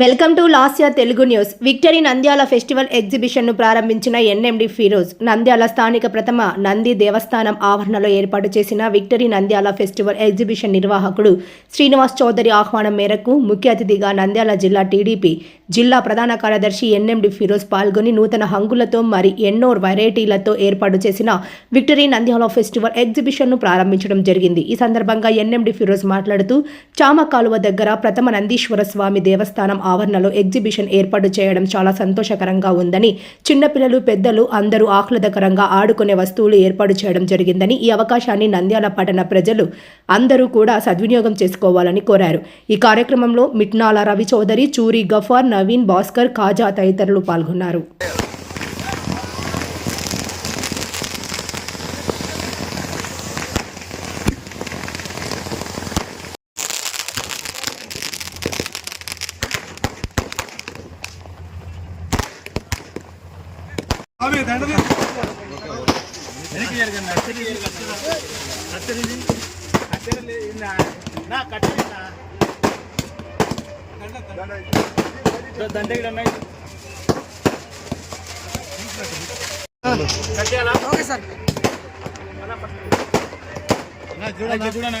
Welcome to Lasya Telugu news. Victory Nandyal festival ఎగ్జిబిషన్ను ప్రారంభించిన NMD Firoz Nandyal స్థానిక ప్రథమ నంది దేవస్థానం ఆవరణలో ఏర్పాటు చేసిన విక్టరీ నంద్యాల ఫెస్టివల్ ఎగ్జిబిషన్ నిర్వాహకుడు శ్రీనివాస్ చౌదరి ఆహ్వానం మేరకు ముఖ్య అతిథిగా నంద్యాల జిల్లా టీడీపీ జిల్లా ప్రధాన కార్యదర్శి ఎన్ఎండి ఫిరోజ్ పాల్గొని నూతన హంగులతో మరి ఎన్నో వెరైటీలతో ఏర్పాటు చేసిన విక్టరీ నంద్యాల ఫెస్టివల్ ఎగ్జిబిషన్ను ప్రారంభించడం జరిగింది. ఈ సందర్భంగా ఎన్ఎండి ఫిరోజ్ మాట్లాడుతూ చామ కాలువ దగ్గర ప్రథమ నందీశ్వర స్వామి దేవస్థానం ఆవరణలో ఎగ్జిబిషన్ ఏర్పాటు చేయడం చాలా సంతోషకరంగా ఉందని చిన్నపిల్లలు పెద్దలు అందరూ ఆహ్లాదకరంగా ఆడుకునే వస్తువులు ఏర్పాటు చేయడం జరిగిందని ఈ అవకాశాన్ని నంద్యాల పట్టణ ప్రజలు అందరూ కూడా సద్వినియోగం చేసుకోవాలని కోరారు. ఈ కార్యక్రమంలో మిట్నాల రవి చౌదరి చూరి గఫార్ నవీన్ భాస్కర్ కాజా తదితరులు పాల్గొన్నారు. అవి దండది దండ చూడండి చూడనా?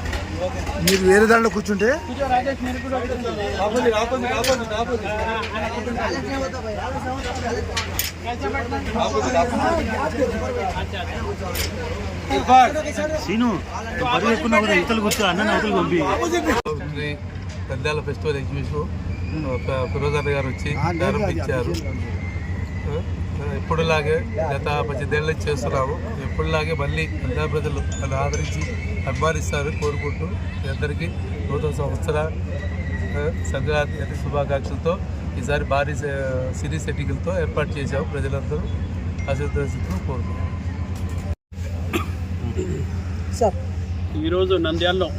మీరు వేరే దాంట్లో కూర్చుంటే? సీను బరువు ఎక్కువ కూడా ఇతలు కూర్చో అన్న అవతలు పంపి. ఉంది. నంద్యాల ఫెస్టివల్ ఎగ్జిబిషన్ ఫ- ఫిరోజర్ గారు వచ్చి ప్రారంభించారు ఎప్పుడులాగే గత నుంచి చేస్తున్నాము. ఎప్పుడులాగే మళ్ళీ నంద్యాల ప్రజలు నన్ను ఆదరించి అభిమానిస్తారని కోరుకుంటూ మీ అందరికీ నూతన సంవత్సర సంక్రాంతి శుభాకాంక్షలతో ఈసారి భారీ స- సినీ సెట్టింగులతో ఏర్పాటు చేశాము ప్రజలందరూ. ఆశీర్వదిస్తూ కోరుకుంటున్నాం. ఈరోజు నంద్యాలలో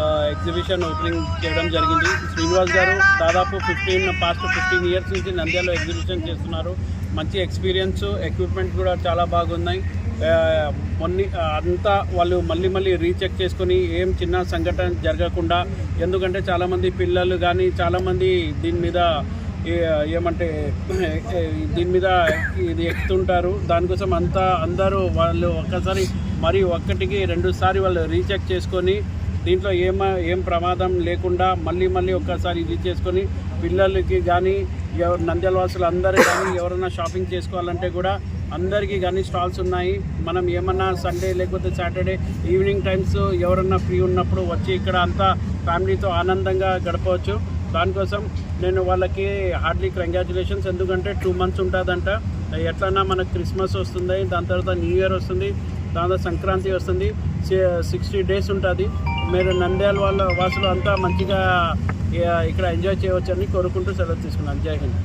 ఎగ్జిబిషన్ ఓపెనింగ్ చేయడం జరిగింది. శ్రీనివాస్ గారు దాదాపు ఫిఫ్టీన్ పాస్ట్ ఫిఫ్టీన్ ఇయర్స్ నుంచి నంద్యాలలో ఎగ్జిబిషన్ చేస్తున్నారు. మంచి ఎక్స్పీరియన్స్ ఎక్విప్మెంట్ కూడా చాలా బాగున్నాయి. ఆ, మొన్ని అంతా వాళ్ళు మళ్ళీ మళ్ళీ రీచెక్ చేసుకొని ఏం చిన్న సంఘటన జరగకుండా ఎందుకంటే చాలామంది పిల్లలు కానీ చాలామంది దీని మీద ఏమంటే దీని మీద ఇది ఎక్కుతుంటారు. దానికోసం అంతా అందరూ వాళ్ళు ఒక్కసారి మరి ఒక్కటికి రెండుసారి వాళ్ళు రీచెక్ చేసుకొని దీంట్లో ఏం ఏం ప్రమాదం లేకుండా మళ్ళీ మళ్ళీ ఒక్కసారి ఇది చేసుకొని పిల్లలకి కానీ ఎవరు నంద్యాల వాసులు అందరూ కానీ ఎవరైనా షాపింగ్ చేసుకోవాలంటే కూడా అందరికీ కానీ స్టాల్స్ ఉన్నాయి. మనం ఏమన్నా సండే లేకపోతే సాటర్డే ఈవినింగ్ టైమ్స్ ఎవరన్నా ఫ్రీ ఉన్నప్పుడు వచ్చి ఇక్కడ అంతా ఫ్యామిలీతో ఆనందంగా గడపవచ్చు. దానికోసం నేను వాళ్ళకి హార్డ్లీ కంగ్రాచులేషన్స్ ఎందుకంటే టూ మంత్స్ ఉంటుందంట. ఎట్లన్నా మనకు క్రిస్మస్ వస్తుంది దాని తర్వాత న్యూ ఇయర్ వస్తుంది దాని తర్వాత సంక్రాంతి వస్తుంది. సిక్స్టీ డేస్ ఉంటుంది. మీరు నంద్యాల వాళ్ళ వాసులు అంతా మంచిగా ఇక్కడ ఎంజాయ్ చేయవచ్చని కోరుకుంటూ సెలవు తీసుకున్నాను. జై హింద్.